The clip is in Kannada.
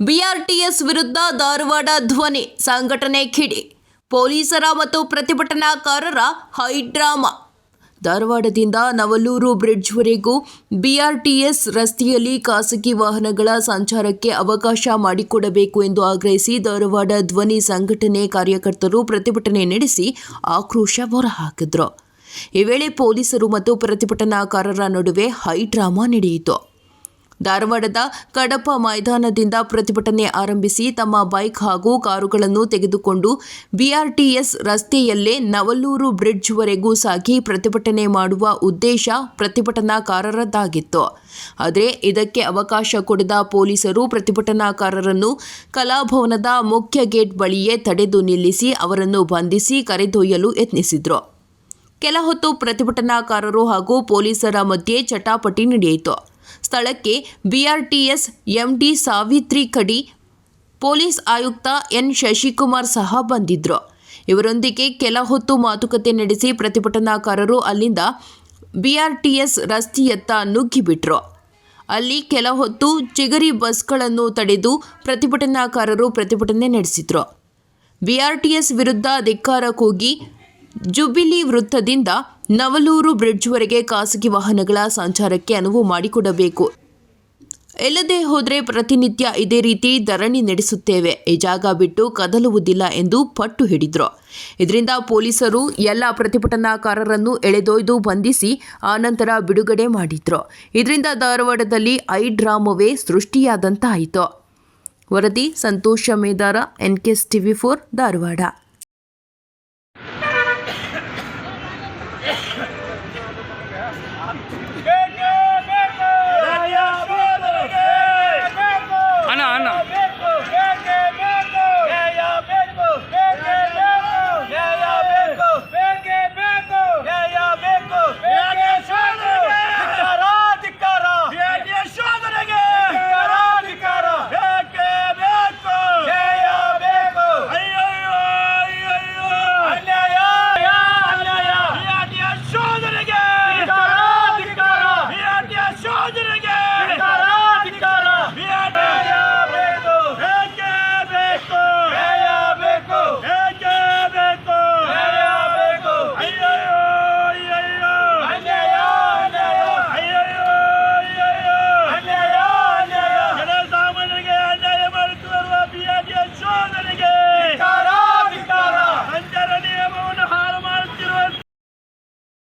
ಬಿಆರ್ಟಿಎಸ್ ವಿರುದ್ಧ ಧಾರವಾಡ ಧ್ವನಿ ಸಂಘಟನೆ ಕಿಡಿ. ಪೊಲೀಸರ ಮತ್ತು ಪ್ರತಿಭಟನಾಕಾರರ ಹೈಡ್ರಾಮಾ ಧಾರವಾಡದಿಂದ ನವಲೂರು ಬ್ರಿಡ್ಜ್ವರೆಗೂ ಬಿಆರ್ಟಿಎಸ್ ರಸ್ತೆಯಲ್ಲಿ ಖಾಸಗಿ ವಾಹನಗಳ ಸಂಚಾರಕ್ಕೆ ಅವಕಾಶ ಮಾಡಿಕೊಡಬೇಕು ಎಂದು ಆಗ್ರಹಿಸಿ ಧಾರವಾಡ ಧ್ವನಿ ಸಂಘಟನೆ ಕಾರ್ಯಕರ್ತರು ಪ್ರತಿಭಟನೆ ನಡೆಸಿ ಆಕ್ರೋಶ ಹೊರಹಾಕಿದ್ರು. ಈ ವೇಳೆ ಪೊಲೀಸರು ಮತ್ತು ಪ್ರತಿಭಟನಾಕಾರರ ನಡುವೆ ಹೈಡ್ರಾಮಾ ನಡೆಯಿತು. ಧಾರವಾಡದ ಕಡಪ ಮೈದಾನದಿಂದ ಪ್ರತಿಭಟನೆ ಆರಂಭಿಸಿ ತಮ್ಮ ಬೈಕ್ ಹಾಗೂ ಕಾರುಗಳನ್ನು ತೆಗೆದುಕೊಂಡು ಬಿಆರ್ಟಿಎಸ್ ರಸ್ತೆಯಲ್ಲೇ ನವಲೂರು ಬ್ರಿಡ್ಜ್ವರೆಗೂ ಸಾಗಿ ಪ್ರತಿಭಟನೆ ಮಾಡುವ ಉದ್ದೇಶ ಪ್ರತಿಭಟನಾಕಾರರದ್ದಾಗಿತ್ತು. ಆದರೆ ಇದಕ್ಕೆ ಅವಕಾಶ ಕೊಡದ ಪೊಲೀಸರು ಪ್ರತಿಭಟನಾಕಾರರನ್ನು ಕಲಾಭವನದ ಮುಖ್ಯ ಗೇಟ್ ಬಳಿಯೇ ತಡೆದು ನಿಲ್ಲಿಸಿ ಅವರನ್ನು ಬಂಧಿಸಿ ಕರೆದೊಯ್ಯಲು ಯತ್ನಿಸಿದರು. ಕೆಲ ಹೊತ್ತು ಪ್ರತಿಭಟನಾಕಾರರು ಹಾಗೂ ಪೊಲೀಸರ ಮಧ್ಯೆ ಚಟಾಪಟಿ ನಡೆಯಿತು. ಸ್ಥಳಕ್ಕೆ ಬಿಆರ್ಟಿಎಸ್ ಎಂಡಿ ಸಾವಿತ್ರಿ ಕಡಿ ಪೊಲೀಸ್ ಆಯುಕ್ತ ಎನ್ ಶಶಿಕುಮಾರ್ ಸಹ ಬಂದಿದ್ರು. ಇವರೊಂದಿಗೆ ಕೆಲ ಹೊತ್ತು ಮಾತುಕತೆ ನಡೆಸಿ ಪ್ರತಿಭಟನಾಕಾರರು ಅಲ್ಲಿಂದ ಬಿಆರ್ಟಿಎಸ್ ರಸ್ತೆಯತ್ತ ನುಗ್ಗಿಬಿಟ್ರು. ಅಲ್ಲಿ ಕೆಲ ಹೊತ್ತು ಚಿಗರಿ ಬಸ್ಗಳನ್ನು ತಡೆದು ಪ್ರತಿಭಟನಾಕಾರರು ಪ್ರತಿಭಟನೆ ನಡೆಸಿದ್ರು. ಬಿಆರ್ಟಿಎಸ್ ವಿರುದ್ಧ ಧಿಕ್ಕಾರ ಕೂಗಿ ಜುಬಿಲಿ ವೃತ್ತದಿಂದ ನವಲೂರು ಬ್ರಿಡ್ಜ್ವರೆಗೆ ಖಾಸಗಿ ವಾಹನಗಳ ಸಂಚಾರಕ್ಕೆ ಅನುವು ಮಾಡಿಕೊಡಬೇಕು. ಇಲ್ಲದೆ ಹೋದರೆ ಪ್ರತಿನಿತ್ಯ ಇದೇ ರೀತಿ ಧರಣಿ ನಡೆಸುತ್ತೇವೆ. ಈ ಜಾಗ ಬಿಟ್ಟು ಕದಲುವುದಿಲ್ಲ ಎಂದು ಪಟ್ಟು ಹಿಡಿದ್ರು. ಇದರಿಂದ ಪೊಲೀಸರು ಎಲ್ಲ ಪ್ರತಿಭಟನಾಕಾರರನ್ನು ಎಳೆದೊಯ್ದು ಬಂಧಿಸಿ ಆನಂತರ ಬಿಡುಗಡೆ ಮಾಡಿದ್ರು. ಇದರಿಂದ ಧಾರವಾಡದಲ್ಲಿ ಐ ಡ್ರಾಮವೇ ಸೃಷ್ಟಿಯಾದಂತಾಯಿತು. ವರದಿ, Santosh Medar N TV four, Dharwad.